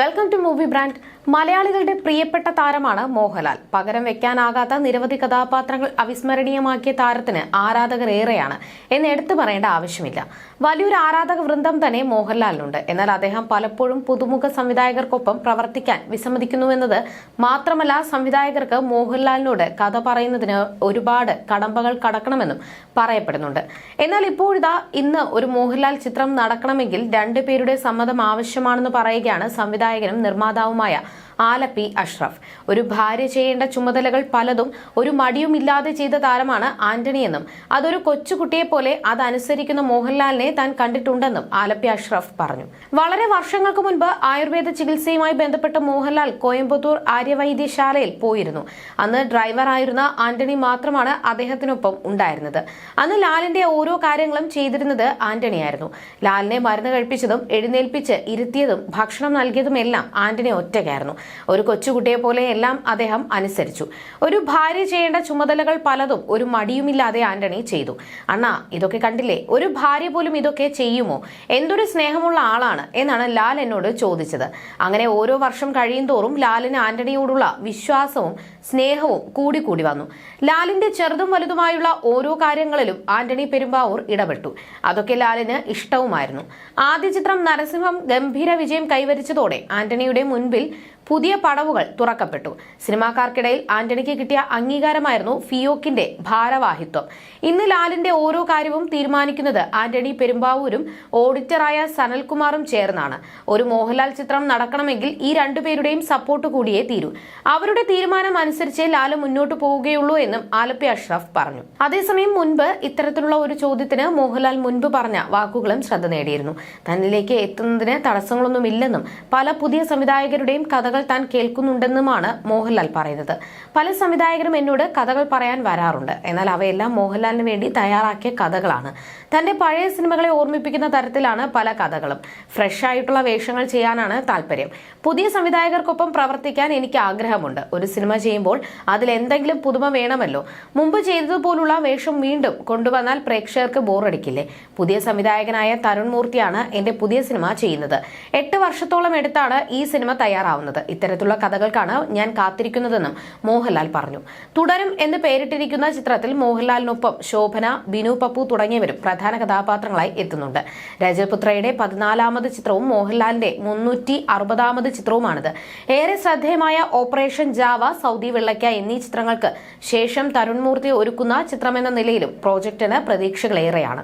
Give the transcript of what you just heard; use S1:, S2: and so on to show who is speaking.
S1: Welcome to movie brand മലയാളികളുടെ പ്രിയപ്പെട്ട താരമാണ് മോഹൻലാൽ. പകരം വെക്കാനാകാത്ത നിരവധി കഥാപാത്രങ്ങൾ അവിസ്മരണീയമാക്കിയ താരത്തിന് ആരാധകർ ഏറെയാണ് എന്ന് എടുത്തു പറയേണ്ട ആവശ്യമില്ല. വലിയൊരു ആരാധക വൃന്ദം തന്നെ മോഹൻലാലിനുണ്ട്. എന്നാൽ അദ്ദേഹം പലപ്പോഴും പുതുമുഖ സംവിധായകർക്കൊപ്പം പ്രവർത്തിക്കാൻ വിസമ്മതിക്കുന്നുവെന്നത് മാത്രമല്ല സംവിധായകർക്ക് മോഹൻലാലിനോട് കഥ പറയുന്നതിന് ഒരുപാട് കടമ്പകൾ കടക്കണമെന്നും പറയപ്പെടുന്നുണ്ട്. എന്നാൽ ഇപ്പോഴിതാ ഇന്ന് ഒരു മോഹൻലാൽ ചിത്രം നടക്കണമെങ്കിൽ രണ്ടുപേരുടെ സമ്മതം ആവശ്യമാണെന്ന് പറയുകയാണ് സംവിധായകനും നിർമ്മാതാവുമായ ആലപ്പി അഷ്റഫ്. ഒരു ഭാര്യ ചെയ്യേണ്ട ചുമതലകൾ പലതും ഒരു മടിയുമില്ലാതെ ചെയ്ത താരമാണ് ആന്റണിയെന്നും അതൊരു കൊച്ചുകുട്ടിയെ പോലെ അതനുസരിക്കുന്ന മോഹൻലാലിനെ താൻ കണ്ടിട്ടുണ്ടെന്നും ആലപ്പി അഷ്റഫ് പറഞ്ഞു. വളരെ വർഷങ്ങൾക്ക് മുൻപ് ആയുർവേദ ചികിത്സയുമായി ബന്ധപ്പെട്ട മോഹൻലാൽ കോയമ്പത്തൂർ ആര്യവൈദ്യശാലയിൽ പോയിരുന്നു. അന്ന് ഡ്രൈവറായിരുന്ന ആന്റണി മാത്രമാണ് അദ്ദേഹത്തിനൊപ്പം ഉണ്ടായിരുന്നത്. അന്ന് ലാലിന്റെ ഓരോ കാര്യങ്ങളും ചെയ്തിരുന്നത് ആന്റണിയായിരുന്നു. ലാലിനെ മരുന്ന് കഴിപ്പിച്ചതും എഴുന്നേൽപ്പിച്ച് ഇരുത്തിയതും ഭക്ഷണം നൽകിയതും എല്ലാം ആന്റണി ഒറ്റയ്ക്കായിരുന്നു. ഒരു കൊച്ചുകുട്ടിയെ പോലെ എല്ലാം അദ്ദേഹം അനുസരിച്ചു. ഒരു ഭാര്യ ചെയ്യേണ്ട ചുമതലകൾ പലതും ഒരു മടിയുമില്ലാതെ ആന്റണി ചെയ്തു. അണ്ണാ ഇതൊക്കെ കണ്ടില്ലേ? ഒരു ഭാര്യ പോലും ഇതൊക്കെ ചെയ്യുമോ? എന്തൊരു സ്നേഹമുള്ള ആളാണ് എന്നാണ് ലാൽ എന്നോട് ചോദിച്ചത്. അങ്ങനെ ഓരോ വർഷം കഴിയും തോറും ലാലിന് ആന്റണിയോടുള്ള വിശ്വാസവും സ്നേഹവും കൂടി കൂടി വന്നു. ലാലിന്റെ ചെറുതും വലുതുമായുള്ള ഓരോ കാര്യങ്ങളിലും ആന്റണി പെരുമ്പാവൂർ ഇടപെട്ടു. അതൊക്കെ ലാലിന് ഇഷ്ടവുമായിരുന്നു. ആദ്യ ചിത്രം നരസിംഹം ഗംഭീര വിജയം കൈവരിച്ചതോടെ ആന്റണിയുടെ മുൻപിൽ പുതിയ പടവുകൾ തുറക്കപ്പെട്ടു. സിനിമാക്കാർക്കിടയിൽ ആന്റണിക്ക് കിട്ടിയ അംഗീകാരമായിരുന്നു ഫിയോക്കിന്റെ ഭാരവാഹിത്വം. ഇന്ന് ലാലിന്റെ ഓരോ കാര്യവും തീരുമാനിക്കുന്നത് ആന്റണി പെരുമ്പാവൂരും ഓഡിറ്ററായ സനൽകുമാറും ചേർന്നാണ്. ഒരു മോഹൻലാൽ ചിത്രം നടക്കണമെങ്കിൽ ഈ രണ്ടുപേരുടെയും സപ്പോർട്ട് കൂടിയേ തീരൂ. അവരുടെ തീരുമാനം അനുസരിച്ച് ലാൽ മുന്നോട്ട് പോവുകയുള്ളൂ എന്നും ആലപ്പി അഷ്റഫ് പറഞ്ഞു. അതേസമയം മുൻപ് ഇത്തരത്തിലുള്ള ഒരു ചോദ്യത്തിന് മോഹൻലാൽ മുൻപ് പറഞ്ഞ വാക്കുകളും ശ്രദ്ധ നേടിയിരുന്നു. തന്നിലേക്ക് എത്തുന്നതിന് തടസ്സങ്ങളൊന്നുമില്ലെന്നും പല പുതിയ സംവിധായകരുടെയും കഥകൾ താൻ കേൾക്കുന്നുണ്ടെന്നുമാണ് മോഹൻലാൽ പറയുന്നത്. പല സംവിധായകരും എന്നോട് കഥകൾ പറയാൻ വരാറുണ്ട്. എന്നാൽ അവയെല്ലാം മോഹൻലാലിന് വേണ്ടി തയ്യാറാക്കിയ കഥകളാണ്. തന്റെ പഴയ സിനിമകളെ ഓർമ്മിപ്പിക്കുന്ന തരത്തിലാണ് പല കഥകളും. ഫ്രഷ് ആയിട്ടുള്ള വേഷങ്ങൾ ചെയ്യാനാണ് താല്പര്യം. പുതിയ സംവിധായകർക്കൊപ്പം പ്രവർത്തിക്കാൻ എനിക്ക് ആഗ്രഹമുണ്ട്. ഒരു സിനിമ ചെയ്യുമ്പോൾ അതിൽ എന്തെങ്കിലും പുതുമ വേണമല്ലോ. മുമ്പ് ചെയ്തതുപോലുള്ള വേഷം വീണ്ടും കൊണ്ടുവന്നാൽ പ്രേക്ഷകർക്ക് ബോറടിക്കില്ലേ? പുതിയ സംവിധായകനായ തരുൺ മൂർത്തിയാണ് എന്റെ പുതിയ സിനിമ ചെയ്യുന്നത്. എട്ട് വർഷത്തോളം എടുത്താണ് ഈ സിനിമ തയ്യാറാവുന്നത്. ഇത്തരത്തിലുള്ള കഥകൾക്കാണ് ഞാൻ കാത്തിരിക്കുന്നതെന്നും മോഹൻലാൽ പറഞ്ഞു. തുടരും എന്ന് പേരിട്ടിരിക്കുന്ന ചിത്രത്തിൽ മോഹൻലാലിനൊപ്പം ശോഭന ബിനു പപ്പു തുടങ്ങിയവരും പ്രധാന കഥാപാത്രങ്ങളായി എത്തുന്നുണ്ട്. രജപുത്രയുടെ പതിനാലാമത് ചിത്രവും മോഹൻലാലിന്റെ മുന്നൂറ്റി അറുപതാമത് ചിത്രവുമാണിത്. ഏറെ ശ്രദ്ധേയമായ ഓപ്പറേഷൻ ജാവ സൗദി വെള്ളയ്ക്ക എന്നീ ചിത്രങ്ങൾക്ക് ശേഷം തരുൺമൂർത്തി ഒരുക്കുന്ന ചിത്രമെന്ന നിലയിലും പ്രോജക്ടിന് പ്രതീക്ഷകളേറെയാണ്.